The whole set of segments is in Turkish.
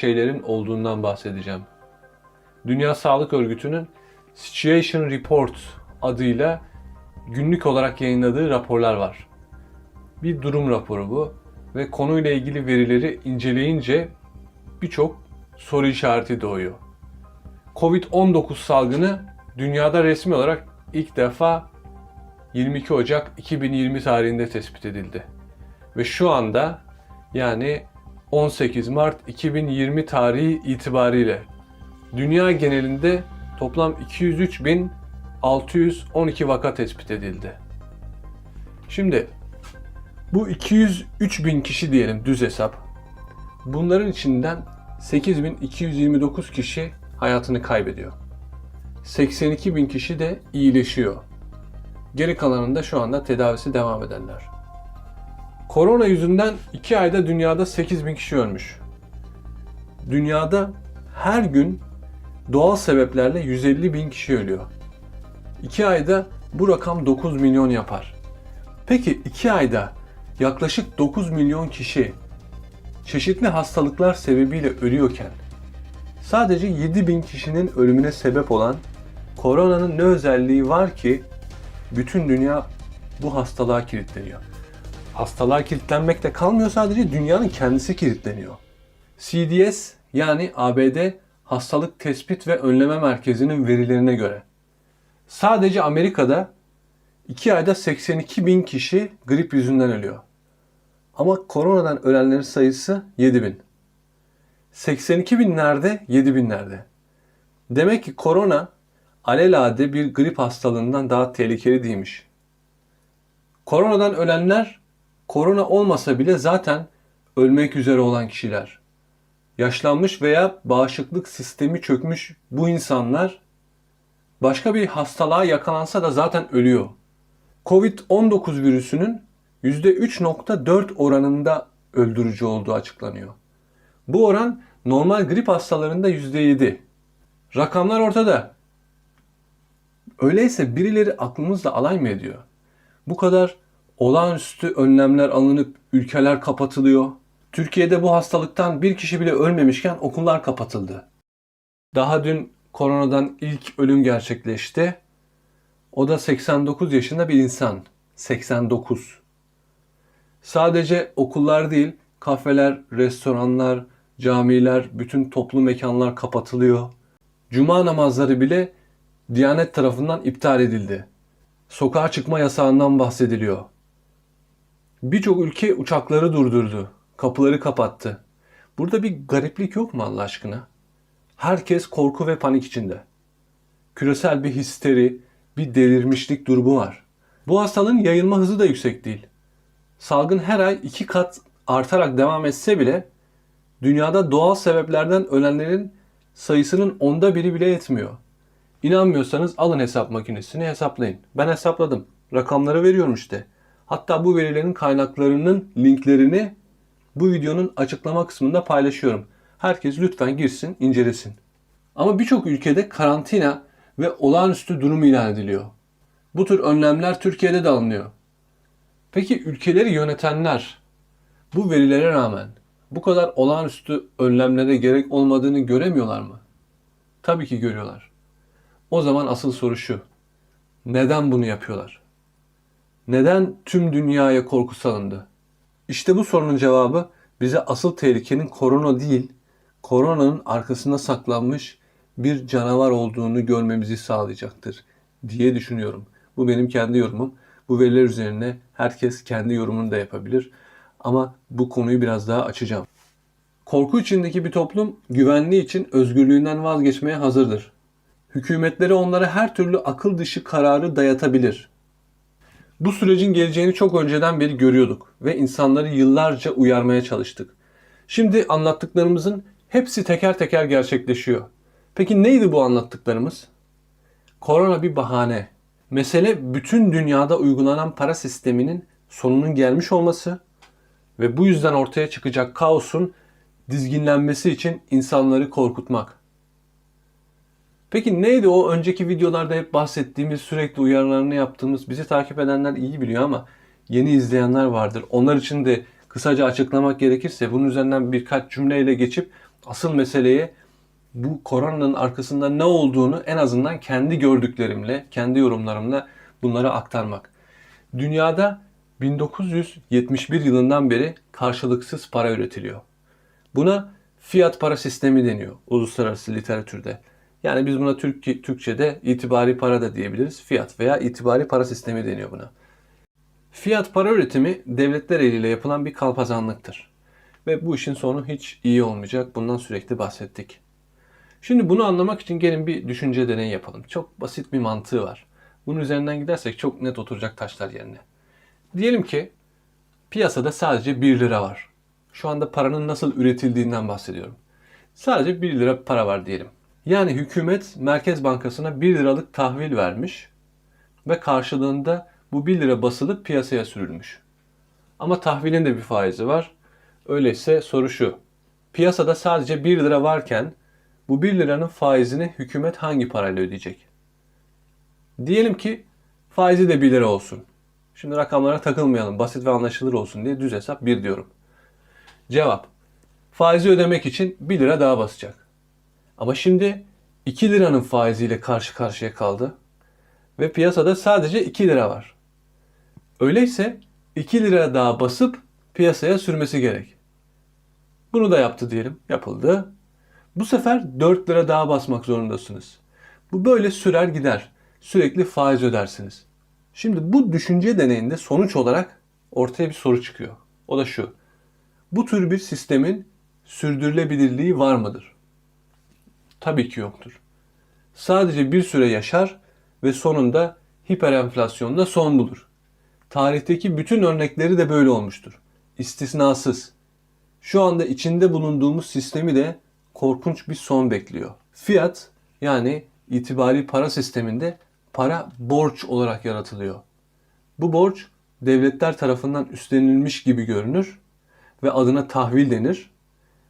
şeylerin olduğundan bahsedeceğim. Dünya Sağlık Örgütü'nün Situation Report adıyla günlük olarak yayınladığı raporlar var. Bir durum raporu bu ve konuyla ilgili verileri inceleyince birçok soru işareti doğuyor. Covid-19 salgını dünyada resmi olarak ilk defa 22 Ocak 2020 tarihinde tespit edildi. Ve şu anda yani 18 Mart 2020 tarihi itibariyle dünya genelinde toplam 203.612 vaka tespit edildi. Şimdi bu 203 bin kişi diyelim düz hesap. Bunların içinden 8229 kişi hayatını kaybediyor. 82 bin kişi de iyileşiyor. Geri kalanında şu anda tedavisi devam edenler. Korona yüzünden 2 ayda dünyada 8 bin kişi ölmüş. Dünyada her gün doğal sebeplerle 150 bin kişi ölüyor. 2 ayda bu rakam 9 milyon yapar. Peki 2 ayda yaklaşık 9 milyon kişi çeşitli hastalıklar sebebiyle ölüyorken sadece 7 bin kişinin ölümüne sebep olan koronanın ne özelliği var ki bütün dünya bu hastalığa kilitleniyor. Hastalığa kilitlenmekte kalmıyor sadece dünyanın kendisi kilitleniyor. CDS yani ABD Hastalık Tespit ve Önleme Merkezi'nin verilerine göre sadece Amerika'da 2 ayda 82 bin kişi grip yüzünden ölüyor. Ama koronadan ölenlerin sayısı 7 bin. 82 bin nerede, 7 bin nerede? Demek ki korona alelade bir grip hastalığından daha tehlikeli değilmiş. Koronadan ölenler korona olmasa bile zaten ölmek üzere olan kişiler. Yaşlanmış veya bağışıklık sistemi çökmüş bu insanlar başka bir hastalığa yakalansa da zaten ölüyor. Covid-19 virüsünün %3.4 oranında öldürücü olduğu açıklanıyor. Bu oran normal grip hastalarında %7. Rakamlar ortada. Öyleyse birileri aklımızla alay mı ediyor? Bu kadar olağanüstü önlemler alınıp ülkeler kapatılıyor. Türkiye'de bu hastalıktan bir kişi bile ölmemişken okullar kapatıldı. Daha dün koronadan ilk ölüm gerçekleşti. O da 89 yaşında bir insan. 89. Sadece okullar değil, kafeler, restoranlar, camiler, bütün toplu mekanlar kapatılıyor. Cuma namazları bile Diyanet tarafından iptal edildi. Sokağa çıkma yasağından bahsediliyor. Birçok ülke uçakları durdurdu. Kapıları kapattı. Burada bir gariplik yok mu Allah aşkına? Herkes korku ve panik içinde. Küresel bir histeri, bir delirmişlik durumu var. Bu hastalığın yayılma hızı da yüksek değil. Salgın her ay iki kat artarak devam etse bile dünyada doğal sebeplerden ölenlerin sayısının onda biri bile yetmiyor. İnanmıyorsanız alın hesap makinesini hesaplayın. Ben hesapladım. Rakamları veriyorum işte. Hatta bu verilerin kaynaklarının linklerini bu videonun açıklama kısmında paylaşıyorum. Herkes lütfen girsin, incelesin. Ama birçok ülkede karantina ve olağanüstü durum ilan ediliyor. Bu tür önlemler Türkiye'de de alınıyor. Peki ülkeleri yönetenler bu verilere rağmen bu kadar olağanüstü önlemlere gerek olmadığını göremiyorlar mı? Tabii ki görüyorlar. O zaman asıl soru şu. Neden bunu yapıyorlar? Neden tüm dünyaya korku salındı? İşte bu sorunun cevabı bize asıl tehlikenin korona değil, koronanın arkasında saklanmış bir canavar olduğunu görmemizi sağlayacaktır diye düşünüyorum. Bu benim kendi yorumum. Bu veriler üzerine herkes kendi yorumunu da yapabilir. Ama bu konuyu biraz daha açacağım. Korku içindeki bir toplum güvenliği için özgürlüğünden vazgeçmeye hazırdır. Hükümetleri onlara her türlü akıl dışı kararı dayatabilir. Bu sürecin geleceğini çok önceden beri görüyorduk ve insanları yıllarca uyarmaya çalıştık. Şimdi anlattıklarımızın hepsi teker teker gerçekleşiyor. Peki neydi bu anlattıklarımız? Korona bir bahane. Mesele bütün dünyada uygulanan para sisteminin sonunun gelmiş olması ve bu yüzden ortaya çıkacak kaosun dizginlenmesi için insanları korkutmak. Peki neydi o önceki videolarda hep bahsettiğimiz sürekli uyarılarını yaptığımız bizi takip edenler iyi biliyor ama yeni izleyenler vardır. Onlar için de kısaca açıklamak gerekirse bunun üzerinden birkaç cümleyle geçip Asıl meseleye bu koronanın arkasında ne olduğunu en azından kendi gördüklerimle, kendi yorumlarımla bunları aktarmak. Dünyada 1971 yılından beri karşılıksız para üretiliyor. Buna fiyat para sistemi deniyor uluslararası literatürde. Yani biz buna Türk, Türkçe'de itibari para da diyebiliriz. Fiyat veya itibari para sistemi deniyor buna. Fiyat para üretimi devletler eliyle yapılan bir kalpazanlıktır. Ve bu işin sonu hiç iyi olmayacak. Bundan sürekli bahsettik. Şimdi bunu anlamak için gelin bir düşünce deneyi yapalım. Çok basit bir mantığı var. Bunun üzerinden gidersek çok net oturacak taşlar yerine. Diyelim ki piyasada sadece 1 lira var. Şu anda paranın nasıl üretildiğinden bahsediyorum. Sadece 1 lira para var diyelim. Yani hükümet Merkez Bankası'na 1 liralık tahvil vermiş ve karşılığında bu 1 lira basılıp piyasaya sürülmüş. Ama tahvilin de bir faizi var. Öyleyse soru şu. Piyasada sadece 1 lira varken bu 1 liranın faizini hükümet hangi parayla ödeyecek? Diyelim ki faizi de 1 lira olsun. Şimdi rakamlara takılmayalım. Basit ve anlaşılır olsun diye düz hesap 1 diyorum. Cevap. Faizi ödemek için 1 lira daha basacak. Ama şimdi 2 liranın faiziyle karşı karşıya kaldı. Ve piyasada sadece 2 lira var. Öyleyse 2 lira daha basıp piyasaya sürmesi gerek. Bunu da yaptı diyelim. Yapıldı. Bu sefer 4 lira daha basmak zorundasınız. Bu böyle sürer gider. Sürekli faiz ödersiniz. Şimdi bu düşünce deneyinde sonuç olarak ortaya bir soru çıkıyor. O da şu. Bu tür bir sistemin sürdürülebilirliği var mıdır? Tabii ki yoktur. Sadece bir süre yaşar ve sonunda hiperenflasyonda son bulur. Tarihteki bütün örnekleri de böyle olmuştur. İstisnasız. Şu anda içinde bulunduğumuz sistemi de korkunç bir son bekliyor. Fiyat yani itibari para sisteminde para borç olarak yaratılıyor. Bu borç devletler tarafından üstlenilmiş gibi görünür ve adına tahvil denir.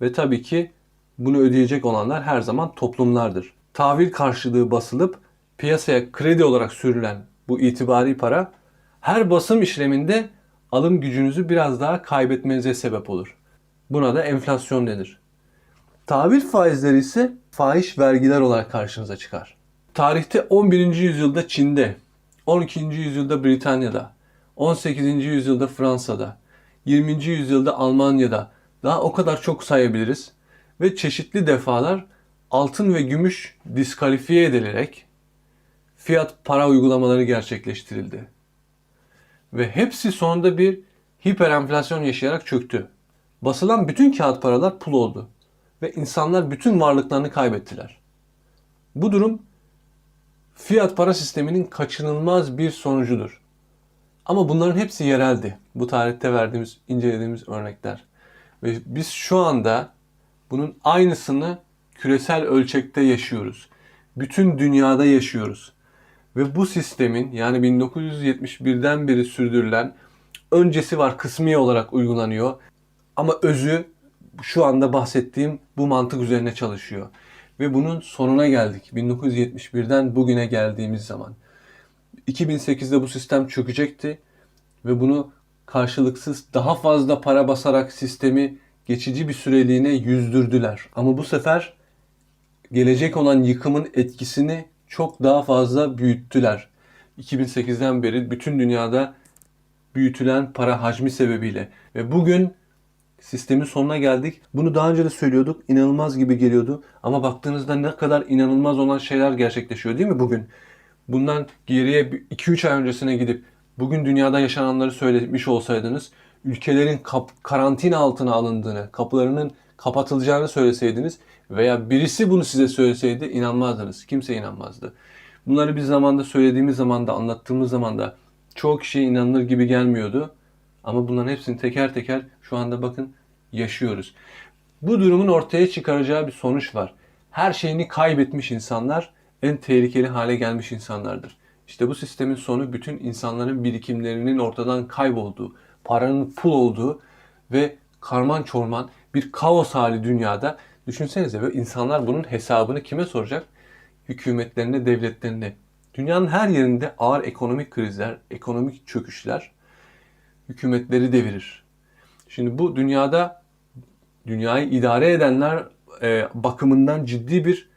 Ve tabii ki bunu ödeyecek olanlar her zaman toplumlardır. Tahvil karşılığı basılıp piyasaya kredi olarak sürülen bu itibari para her basım işleminde alım gücünüzü biraz daha kaybetmenize sebep olur. Buna da enflasyon denir. Tahvil faizleri ise fahiş vergiler olarak karşınıza çıkar. Tarihte 11. yüzyılda Çin'de, 12. yüzyılda Britanya'da, 18. yüzyılda Fransa'da, 20. yüzyılda Almanya'da daha o kadar çok sayabiliriz ve çeşitli defalar altın ve gümüş diskalifiye edilerek fiyat para uygulamaları gerçekleştirildi. Ve hepsi sonunda bir hiperenflasyon yaşayarak çöktü. Basılan bütün kağıt paralar pul oldu ve insanlar bütün varlıklarını kaybettiler. Bu durum fiyat para sisteminin kaçınılmaz bir sonucudur. Ama bunların hepsi yereldi. Bu tarihte verdiğimiz, incelediğimiz örnekler. Ve biz şu anda bunun aynısını küresel ölçekte yaşıyoruz. Bütün dünyada yaşıyoruz. Ve bu sistemin yani 1971'den beri sürdürülen öncesi var kısmi olarak uygulanıyor. Ama özü şu anda bahsettiğim bu mantık üzerine çalışıyor. Ve bunun sonuna geldik. 1971'den bugüne geldiğimiz zaman. 2008'de bu sistem çökecekti ve bunu karşılıksız daha fazla para basarak sistemi geçici bir süreliğine yüzdürdüler. Ama bu sefer gelecek olan yıkımın etkisini çok daha fazla büyüttüler. 2008'den beri bütün dünyada büyütülen para hacmi sebebiyle ve bugün sistemin sonuna geldik. Bunu daha önce de söylüyorduk. İnanılmaz gibi geliyordu. Ama baktığınızda ne kadar inanılmaz olan şeyler gerçekleşiyor değil mi bugün? Bundan geriye 2-3 ay öncesine gidip bugün dünyada yaşananları söylemiş olsaydınız ülkelerin karantina altına alındığını, kapılarının kapatılacağını söyleseydiniz veya birisi bunu size söyleseydi inanmazdınız. Kimse inanmazdı. Bunları bir zamanda söylediğimiz zaman da anlattığımız zaman da çoğu kişiye inanılır gibi gelmiyordu. Ama bunların hepsini teker teker şu anda bakın yaşıyoruz. Bu durumun ortaya çıkaracağı bir sonuç var. Her şeyini kaybetmiş insanlar en tehlikeli hale gelmiş insanlardır. İşte bu sistemin sonu bütün insanların birikimlerinin ortadan kaybolduğu, paranın pul olduğu ve karman çorman bir kaos hali dünyada. Düşünsenize ve insanlar bunun hesabını kime soracak? Hükümetlerine, devletlerine. Dünyanın her yerinde ağır ekonomik krizler, ekonomik çöküşler hükümetleri devirir. Şimdi bu dünyada dünyayı idare edenler e, bakımından ciddi bir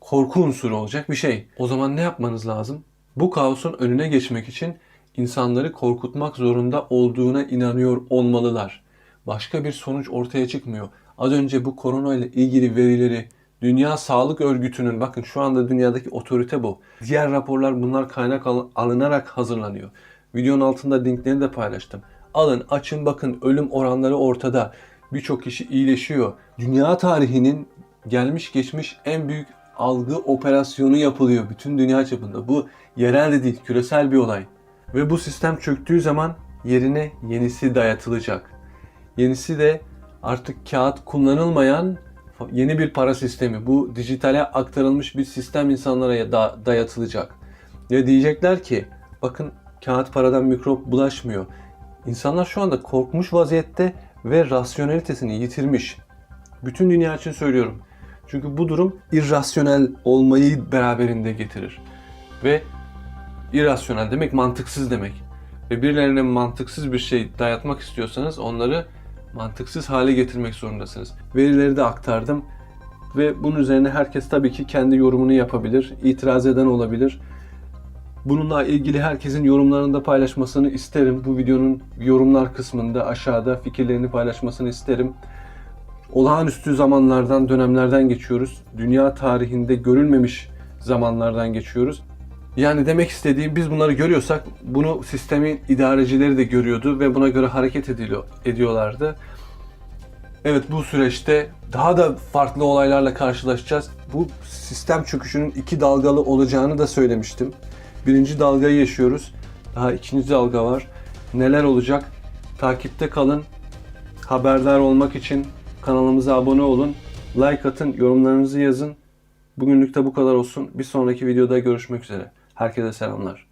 korku unsuru olacak bir şey. O zaman ne yapmanız lazım? Bu kaosun önüne geçmek için insanları korkutmak zorunda olduğuna inanıyor olmalılar. Başka bir sonuç ortaya çıkmıyor. Az önce bu korona ile ilgili verileri Dünya Sağlık Örgütü'nün bakın şu anda dünyadaki otorite bu. Diğer raporlar bunlar kaynak al- alınarak hazırlanıyor. Videonun altında linklerini de paylaştım. Alın açın bakın ölüm oranları ortada. Birçok kişi iyileşiyor. Dünya tarihinin gelmiş geçmiş en büyük algı operasyonu yapılıyor bütün dünya çapında. Bu yerel de değil, küresel bir olay. Ve bu sistem çöktüğü zaman yerine yenisi dayatılacak. Yenisi de artık kağıt kullanılmayan yeni bir para sistemi. Bu dijitale aktarılmış bir sistem insanlara da- dayatılacak. Ve diyecekler ki bakın kağıt paradan mikrop bulaşmıyor. İnsanlar şu anda korkmuş vaziyette ve rasyonelitesini yitirmiş. Bütün dünya için söylüyorum. Çünkü bu durum irrasyonel olmayı beraberinde getirir. Ve irrasyonel demek mantıksız demek. Ve birilerine mantıksız bir şey dayatmak istiyorsanız onları mantıksız hale getirmek zorundasınız. Verileri de aktardım. Ve bunun üzerine herkes tabii ki kendi yorumunu yapabilir. İtiraz eden olabilir. Bununla ilgili herkesin yorumlarını da paylaşmasını isterim. Bu videonun yorumlar kısmında aşağıda fikirlerini paylaşmasını isterim. Olağanüstü zamanlardan, dönemlerden geçiyoruz. Dünya tarihinde görülmemiş zamanlardan geçiyoruz. Yani demek istediğim biz bunları görüyorsak bunu sistemin idarecileri de görüyordu ve buna göre hareket ediliyor, ediyorlardı. Evet bu süreçte daha da farklı olaylarla karşılaşacağız. Bu sistem çöküşünün iki dalgalı olacağını da söylemiştim. Birinci dalgayı yaşıyoruz. Daha ikinci dalga var. Neler olacak? Takipte kalın. Haberdar olmak için kanalımıza abone olun. Like atın, yorumlarınızı yazın. Bugünlük de bu kadar olsun. Bir sonraki videoda görüşmek üzere. Herkese selamlar.